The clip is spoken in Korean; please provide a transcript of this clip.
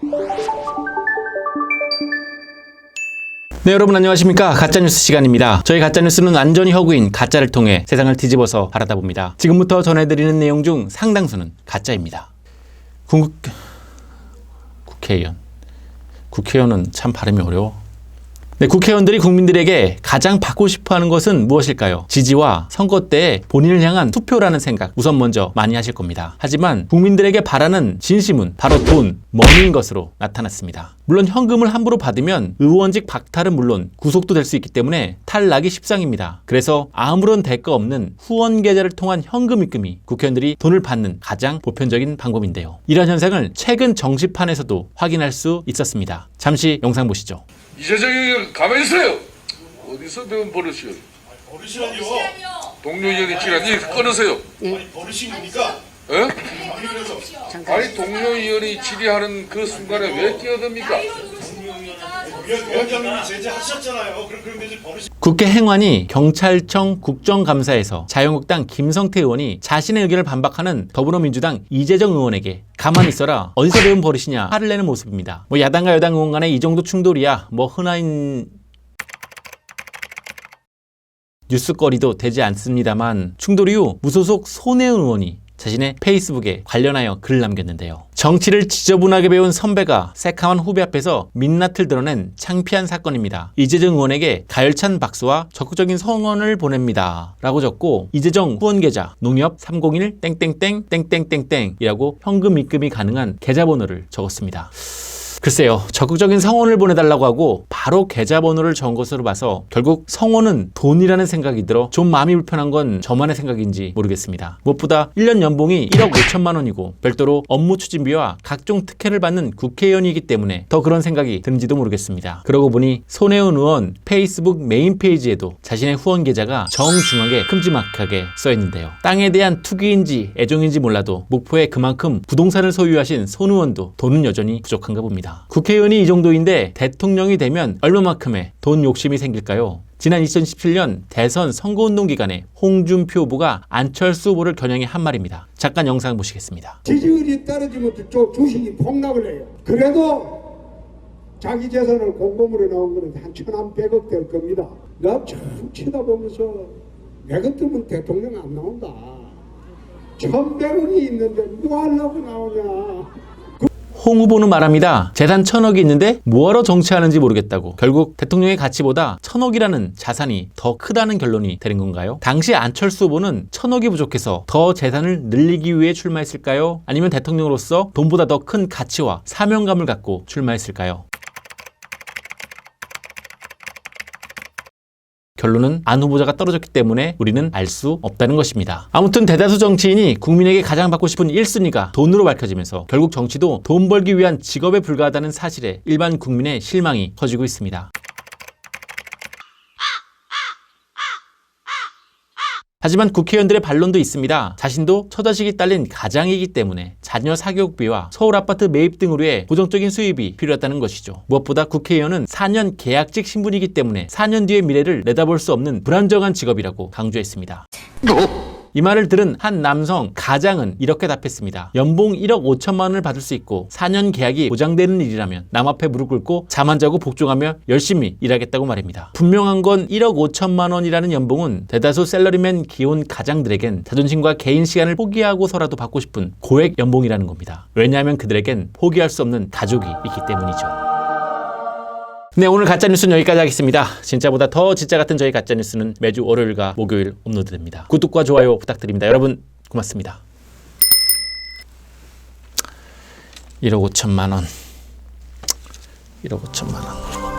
네 여러분 안녕하십니까? 가짜뉴스 시간입니다. 저희 가짜뉴스는 완전히 허구인 가짜를 통해 세상을 뒤집어서 바라다 봅니다. 지금부터 전해드리는 내용 중 상당수는 가짜입니다. 궁극... 국회의원. 국회의원은 참 발음이 어려워 네, 국회의원들이 국민들에게 가장 받고 싶어 하는 것은 무엇일까요? 지지와 선거 때 본인을 향한 투표라는 생각 우선 먼저 많이 하실 겁니다. 하지만 국민들에게 바라는 진심은 바로 돈, 머니인 것으로 나타났습니다. 물론 현금을 함부로 받으면 의원직 박탈은 물론 구속도 될 수 있기 때문에 탈락이 십상입니다. 그래서 아무런 대가 없는 후원 계좌를 통한 현금 입금이 국회의원들이 돈을 받는 가장 보편적인 방법인데요. 이런 현상을 최근 정치판에서도 확인할 수 있었습니다. 잠시 영상 보시죠. 이재정이 가만히 있어요. 어디서 배운 버릇이요? 버릇이라니요. 동료 의원이 이 끊으세요. 아니 버릇인 겁니까? 예? 아니 동료 의원이 질의하는 그 순간에 왜 끼어듭니까? 위원- 위원장님이 제재하셨잖아요. 그럼 그럼 이제 버릇이 국회 행안위 경찰청 국정감사에서 자유한국당 김성태 의원이 자신의 의견을 반박하는 더불어민주당 이재정 의원에게 가만히 있어라 어디서 배운 버릇이냐 화를 내는 모습입니다. 뭐 야당과 여당 의원 간에 이 정도 충돌이야 뭐 흔한 뉴스거리도 되지 않습니다만 충돌 이후 무소속 손혜은 의원이 자신의 페이스북에 관련하여 글을 남겼는데요. 정치를 지저분하게 배운 선배가 새카만 후배 앞에서 민낯을 드러낸 창피한 사건입니다. 이재정 의원에게 가열찬 박수와 적극적인 성원을 보냅니다. 라고 적고 이재정 후원 계좌 농협 301 땡땡땡 땡땡땡땡이라고 현금 입금이 가능한 계좌번호를 적었습니다. 글쎄요, 적극적인 성원을 보내달라고 하고 바로 계좌번호를 적은 것으로 봐서 결국 성원은 돈이라는 생각이 들어 좀 마음이 불편한 건 저만의 생각인지 모르겠습니다. 무엇보다 1년 연봉이 1억 5천만 원이고 별도로 업무 추진비와 각종 특혜를 받는 국회의원이기 때문에 더 그런 생각이 드는지도 모르겠습니다. 그러고 보니 손혜원 의원 페이스북 메인 페이지에도 자신의 후원 계좌가 정중하게 큼지막하게 써 있는데요. 땅에 대한 투기인지 애정인지 몰라도 목포에 그만큼 부동산을 소유하신 손 의원도 돈은 여전히 부족한가 봅니다. 국회의원이 이 정도인데 대통령이 되면 얼마만큼의 돈 욕심이 생길까요? 지난 2017년 대선 선거운동 기간에 홍준표 후보가 안철수 후보를 겨냥해 한 말입니다. 잠깐 영상 보시겠습니다. 지지율이 떨어지면 또 주식이 폭락을 해요. 그래도 자기 재산을 공범으로 나온 거는 한 천한 백억 될 겁니다. 나쭉 쳐다보면서 내 같으면 대통령 안 나온다. 천백억이 있는데 뭐 하려고 나오냐. 홍 후보는 말합니다. 재산 천억이 있는데 뭐하러 정치하는지 모르겠다고. 결국 대통령의 가치보다 천억이라는 자산이 더 크다는 결론이 되는 건가요? 당시 안철수 후보는 천억이 부족해서 더 재산을 늘리기 위해 출마했을까요? 아니면 대통령으로서 돈보다 더 큰 가치와 사명감을 갖고 출마했을까요? 결론은 안 후보자가 떨어졌기 때문에 우리는 알 수 없다는 것입니다. 아무튼 대다수 정치인이 국민에게 가장 받고 싶은 1순위가 돈으로 밝혀지면서 결국 정치도 돈 벌기 위한 직업에 불과하다는 사실에 일반 국민의 실망이 커지고 있습니다. 하지만 국회의원들의 반론도 있습니다. 자신도 처자식이 딸린 가장이기 때문에 자녀 사교육비와 서울 아파트 매입 등으로의 고정적인 수입이 필요하다는 것이죠. 무엇보다 국회의원은 4년 계약직 신분이기 때문에 4년 뒤의 미래를 내다볼 수 없는 불안정한 직업이라고 강조했습니다. 이 말을 들은 한 남성 가장은 이렇게 답했습니다. 연봉 1억 5천만 원을 받을 수 있고 4년 계약이 보장되는 일이라면 남 앞에 무릎 꿇고 잠 안 자고 복종하며 열심히 일하겠다고 말입니다. 분명한 건 1억 5천만 원이라는 연봉은 대다수 셀러리맨 기혼 가장들에겐 자존심과 개인 시간을 포기하고서라도 받고 싶은 고액 연봉이라는 겁니다. 왜냐하면 그들에겐 포기할 수 없는 가족이 있기 때문이죠. 네, 오늘 가짜뉴스는 여기까지 하겠습니다. 진짜보다 더 진짜 같은 저희 가짜뉴스는 매주 월요일과 목요일 업로드됩니다. 구독과 좋아요 부탁드립니다. 여러분, 고맙습니다. 1억 5천만 원. 1억 5천만 원.